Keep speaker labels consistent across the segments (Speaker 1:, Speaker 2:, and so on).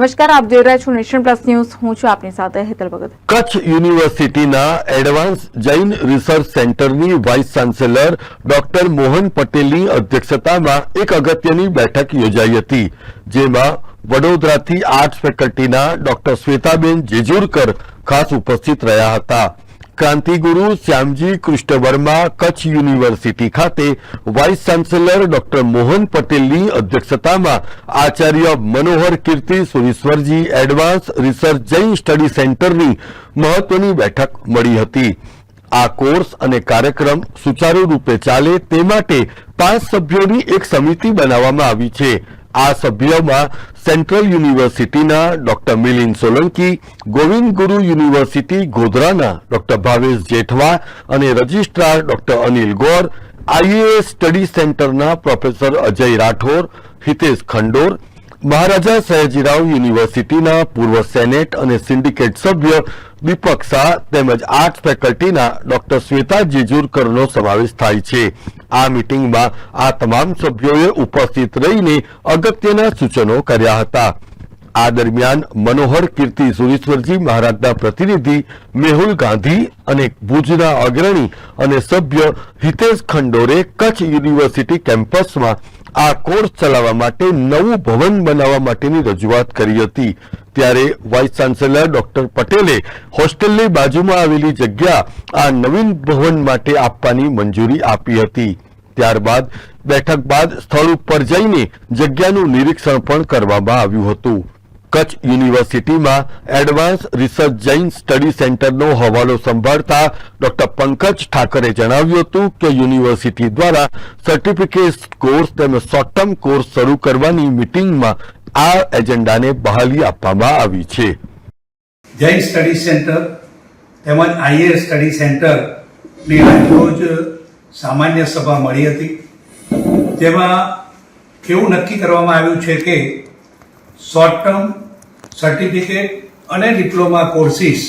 Speaker 1: નમસ્કાર, આપ જોઈ રહ્યા છો નેશન પ્લસ ન્યૂઝ. હું છું આપની સાથે હેતલ ભગત.
Speaker 2: કચ્છ યુનિવર્સિટીના એડવાન્સ જૈન રિસર્ચ સેન્ટરની વાઇસ ચાન્સેલર ડોક્ટર મોહન પટેલની અધ્યક્ષતામાં એક અગત્યની બેઠક યોજાઈ હતી, જેમાં વડોદરાથી આર્ટ્સ ફેકલ્ટીના ડોક્ટર શ્વેતાબેન જેજુરકર ખાસ ઉપસ્થિત રહ્યા હતા. ક્રાંતિગુરુ શ્યામજી કૃષ્ણ વર્મા કચ્છ યુનિવર્સિટી ખાતે વાઇસ ચાન્સેલર ડોક્ટર મોહન પટેલની અધ્યક્ષતામાં Acharya Manohar Kirti Surishwarji advance research Jain study સેન્ટરની મહત્વની બેઠક મળી હતી. આ કોર્સ અને કાર્યક્રમ સુચારુ રૂપે ચાલે તે માટે પાંચ સભ્યોની એક સમિતિ બનાવવામાં આવી છે. આ સભ્યોમાં સેન્ટ્રલ યુનિવર્સિટીના ડોક્ટર મિલિંદ સોલંકી, ગોવિંદ ગુરુ યુનિવર્સિટી ગોધરાના ડોક્ટર ભાવેશ જેઠવા અને registrar doctor Anil Gor IAS study સેન્ટરના પ્રોફેસર અજય રાઠોર, હિતેશ ખંડોર, મહારાજા સયાજીરાવ યુનિવર્સિટીના પૂર્વ સેનેટ અને સિન્ડિકેટ સભ્ય દીપક શાહ તેમજ આર્ટ્સ ફેકલ્ટીના ડોક્ટર શ્વેતા જેજુરકરનો સમાવેશ થાય છે. આ મિટિંગમાં આ તમામ સભ્યોએ ઉપસ્થિત રહીને અગત્યના સૂચનો કર્યા હતા. આ દરમિયાન મનોહર કીર્તિ સુરેશ્વરજી મહારાજના પ્રતિનિધિ મેહુલ ગાંધી અને ભુજના અગ્રણી અને સભ્ય હિતેશ ખંડોરે કચ્છ યુનિવર્સિટી કેમ્પસમાં આ કોર્સ ચલાવવા માટે, નવું ભવન બનાવવા માટેની રજૂઆત કરી હતી. ત્યારે વાઇસ ચાન્સેલર ડોક્ટર પટેલે હોસ્ટેલની બાજુમાં આવેલી જગ્યા આ નવીન ભવન માટે આપવાની મંજૂરી આપી હતી. ત્યારબાદ, બેઠક બાદ સ્થળ ઉપર જઈને જગ્યાનું નિરીક્ષણ પણ કરવામાં આવ્યું હતું. કચ્છ યુનિવર્સિટીમાં એડવાન્સ રિસર્ચ જૈન સ્ટડી સેન્ટરનો હવાલો સંભાળતા ડોક્ટર પંકજ ઠાકરે જણાવ્યું હતું કે યુનિવર્સિટી દ્વારા સર્ટિફિકેટ કોર્સ તેમજ શોર્ટ ટર્મ કોર્સ શરૂ કરવાની મિટિંગમાં આ એજન્ડાને બહાલી આપવામાં આવી છે.
Speaker 3: જૈન સ્ટડી સેન્ટર તેમજ આઈએએસ સ્ટડી સેન્ટરની આજરોજ સામાન્ય સભા મળી હતી. જેમાં એવું નક્કી કરવામાં આવ્યું છે કે શોર્ટ ટર્મ સર્ટિફિકેટ અને ડિપ્લોમા કોર્સિસ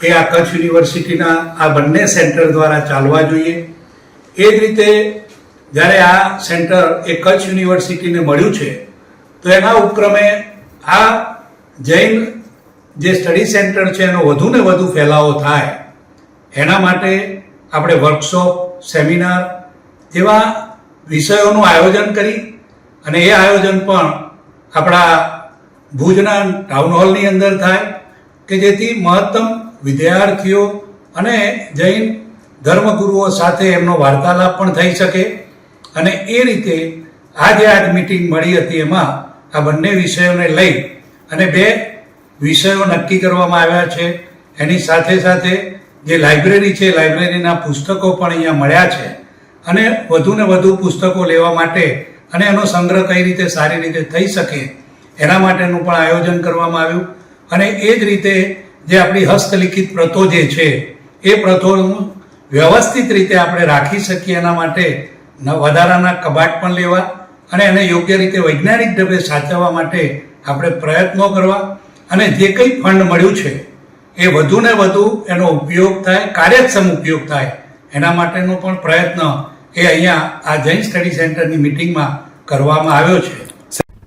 Speaker 3: એ આ કચ્છ યુનિવર્સિટીના આ બંને સેન્ટર દ્વારા ચાલવા જોઈએ. એ જ રીતે જ્યારે આ સેન્ટર એ કચ્છ યુનિવર્સિટીને મળ્યું છે, તો એના ઉપક્રમે આ જૈન જે સ્ટડી સેન્ટર છે એનો વધુ ને વધુ ફેલાવો થાય. એના માટે આપણે વર્કશોપ સેમિનાર જેવા વિષયોનું આયોજન કરી અને એ આયોજન પણ આપણા ભુજના ટાઉન હોલની અંદર થાય કે જેથી મહત્તમ વિદ્યાર્થીઓ અને જૈન ધર્મગુરુઓ સાથે એમનો વાર્તાલાપ પણ થઈ શકે. અને એ રીતે આજે આજ મિટિંગ મળી હતી એમાં આ બંને વિષયોને લઈ અને બે વિષયો નક્કી કરવામાં આવ્યા છે. એની સાથે સાથે જે લાઇબ્રેરી છે લાઇબ્રેરીના પુસ્તકો પણ અહીંયા મળ્યા છે. અને વધુને વધુ પુસ્તકો લેવા માટે અને એનો સંગ્રહ કઈ રીતે સારી રીતે થઈ શકે એના માટેનું પણ આયોજન કરવામાં આવ્યું. અને એ જ રીતે જે આપણી હસ્તલિખિત પ્રથો જે છે, એ પ્રથોનું વ્યવસ્થિત રીતે આપણે રાખી શકીએ એના માટે વધારાના કબાટ પણ લેવા અને એને યોગ્ય રીતે વૈજ્ઞાનિક ઢબે સાચવવા માટે આપણે પ્રયત્નો કરવા અને જે કંઈ ફંડ મળ્યું છે, એ વધુ ને વધુ એનો ઉપયોગ થાય, કાર્યક્ષમ ઉપયોગ થાય, એના માટેનો પણ પ્રયત્ન એ અહીંયા આ જૈન સ્ટડી સેન્ટરની મિટિંગમાં કરવામાં આવ્યો છે.